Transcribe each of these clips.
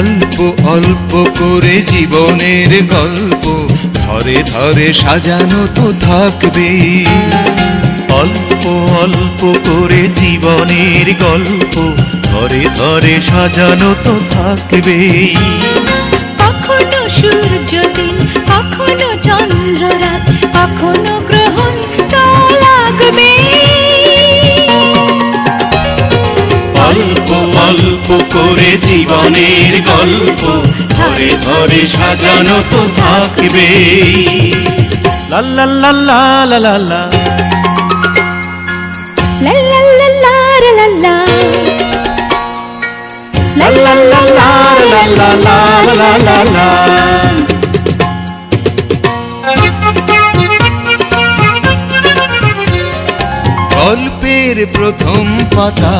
অল্প অল্প করে জীবনের গল্প। ধরে ধরে সাজানো তো থাকবে। অল্প অল্প করে জীবনের গল্প। ধরে ধরে সাজানো তো থাকবেই কখনো সূর্য দিন কখনো চন্দ্র রাত কখনো করে জীবনের গল্প ধরে ধরে সাজানো তো থাকবে লাল্লা লাল্লা গল্পের প্রথম পাতা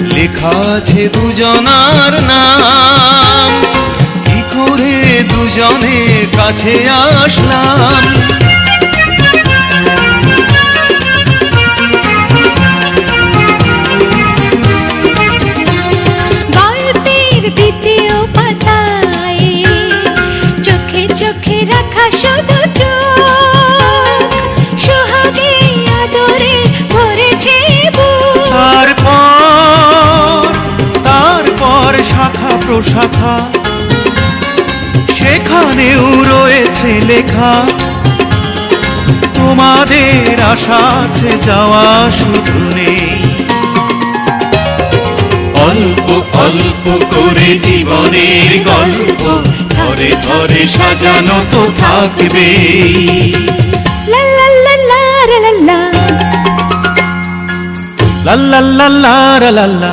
লেখা আছে দুজনার নাম। কি করে দুজনে কাছে আসলাম? শাখা সেখানেও রয়েছে লেখা। তোমাদের আশা আছে যাওয়া শুধু নেই। অল্প অল্প করে জীবনের গল্প ধরে ধরে সাজানো তো থাকবেই লা লা লা লা লা লা। লা La la la la la la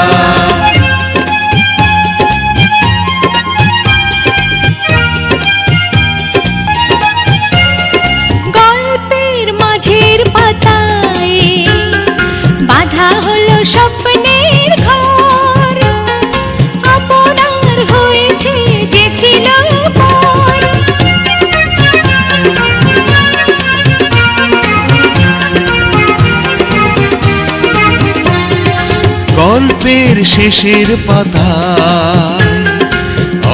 শেষের পাতায়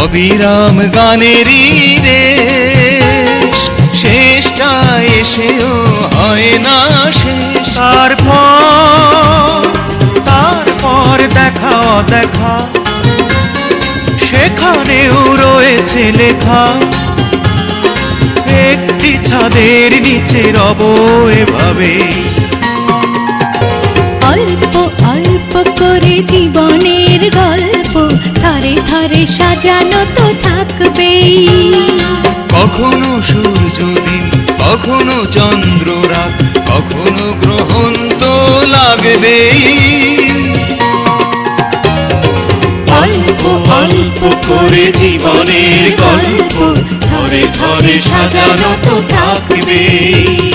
অবিরাম গানেরই রেশ শেষটা এসেও হয় না শেষ। তারপর তারপর দেখা দেখা সেখানেও রয়েছে লেখা। একটি ছাদের নিচে রব গল্প ধরে ধরে সাজানো তো থাকবেই। কখনো সূর্য দিন কখনো চন্দ্র রাত কখনো গ্রহণ তো লাগবেই। অল্প অল্প করে জীবনের গল্প ধরে ধরে সাজানো তো থাকবেই।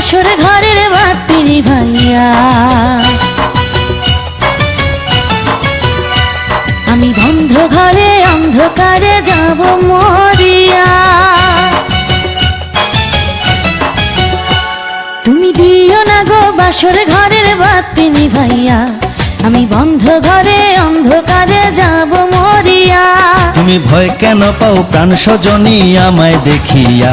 বাসর ঘরের বাতিনি ভাইয়া। আমি বন্ধ ঘরে, অন্ধকারে যাব মরিয়া। তুমি দিও না গো বাসর ঘরের বাতিনি ভাইয়া। আমি বন্ধ ঘরে, অন্ধকারে যাব মরিয়া। তুমি ভয় কেন পাও প্রাণ সজনী আমায় দেখিয়া?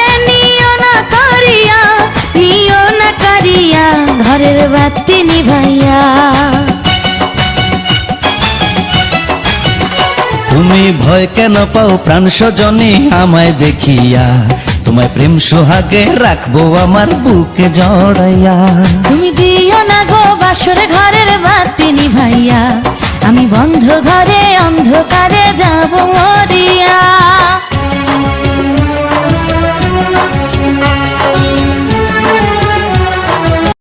ঘরের বাতি নিভাইয়া। তুমি ভয় কেন পাও প্রাণ স্বজনে আমায় দেখিয়া? তোমায় প্রেম সোহাগে রাখব আমার বুকে জড়াইয়া। তুমি দিও না গো বাসর ঘরের বাতি নিভাইয়া। আমি বন্ধ ঘরে অন্ধকারে যাব মরিয়া।